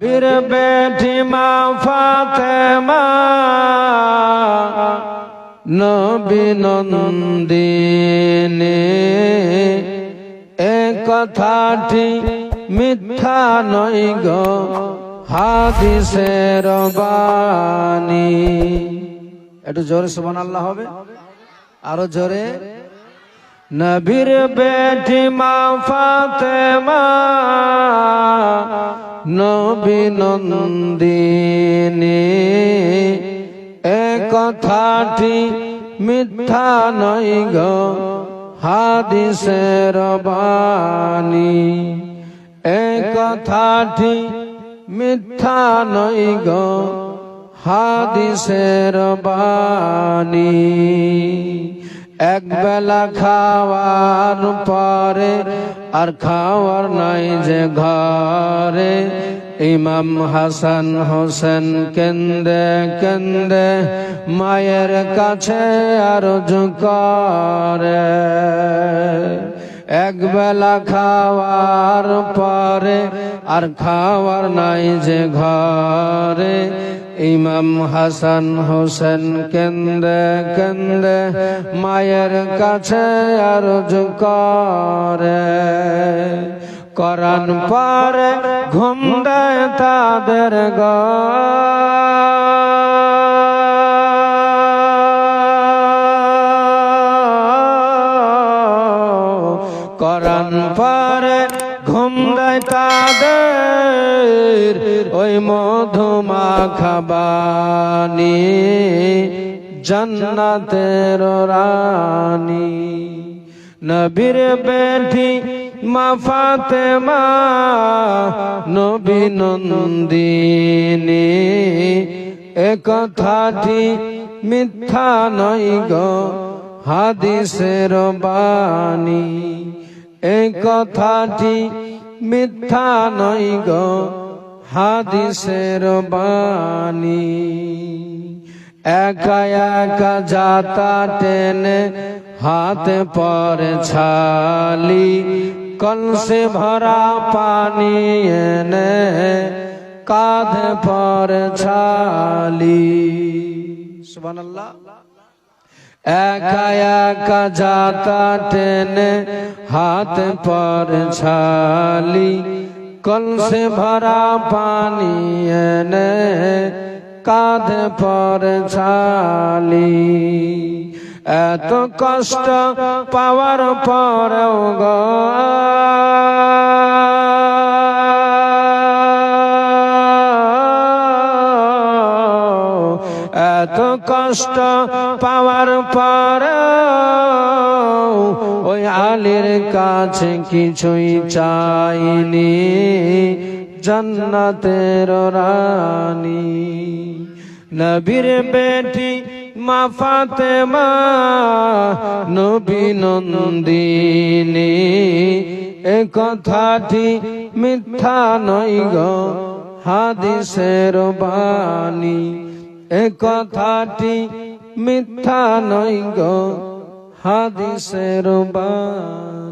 বীর বেটি মা ফাতেমা নবী নন্দিনী এ কথাটি মিথ্যা নই গো হাদিসের বাণী একটু জোরে সুবহান আল্লাহ হবে আরও জোরে নবীর বেটি মা ফাতেমা নবী নন্দিনী, এ কথাটি মিথ্যা নই গো, হাদিসের বাণী। এ কথাটি মিথ্যা নই গো, হাদিসের বাণী। এক বেলা খাওয়ার পরে আর খাওয়ার নাই যে ঘরে। ইমাম হাসান হোসেন কেন্দ্রে কেন্দ্রে মায়ের কাছে আর করে। এক বেলা খাওয়ার পরে আর খাওয়ার নাই যে ঘরে। ইমাম হাসান হোসেন কেন্দে কেন্দে মায়ের কাছে আর করে। করান পরে ঘুম দেয় তাদের করান পরে, ঘুম দেয় তাদের ওই মধুমা খাবানি, জন্নতের রানী। নবীর বেটি মা নবী নন্দিনী। এ কথাটি মিথ্যা নই গো, হাদিসের বাণী। এই কথাটি মিথ্যা নই গো, হাদিসের বাণী। একা একা যাতা টেনে হাতে পরে ছালি, কলসে ভরা পানি এনে কাঁধে পরে ছালি। সুবহানাল্লাহ। একা একা যাতা টেনে হাত পর ছালি, কলসে ভরা পানি এনে কাঁধে পর ছালি। এত কষ্ট পাওয়ার পরেও গো এত কষ্ট পাওয়ার পর ওই আলীর কাছে কিছুই চাইনি, জন্নতের রানী। নবীর বেটি মা ফাতেমা, নবী নন্দিনী। এ কথাটি মিথ্যা নই গো, হাদিসের বাণী। এ কথাটি মিথ্যা নয় গো হাদিসের বাণী।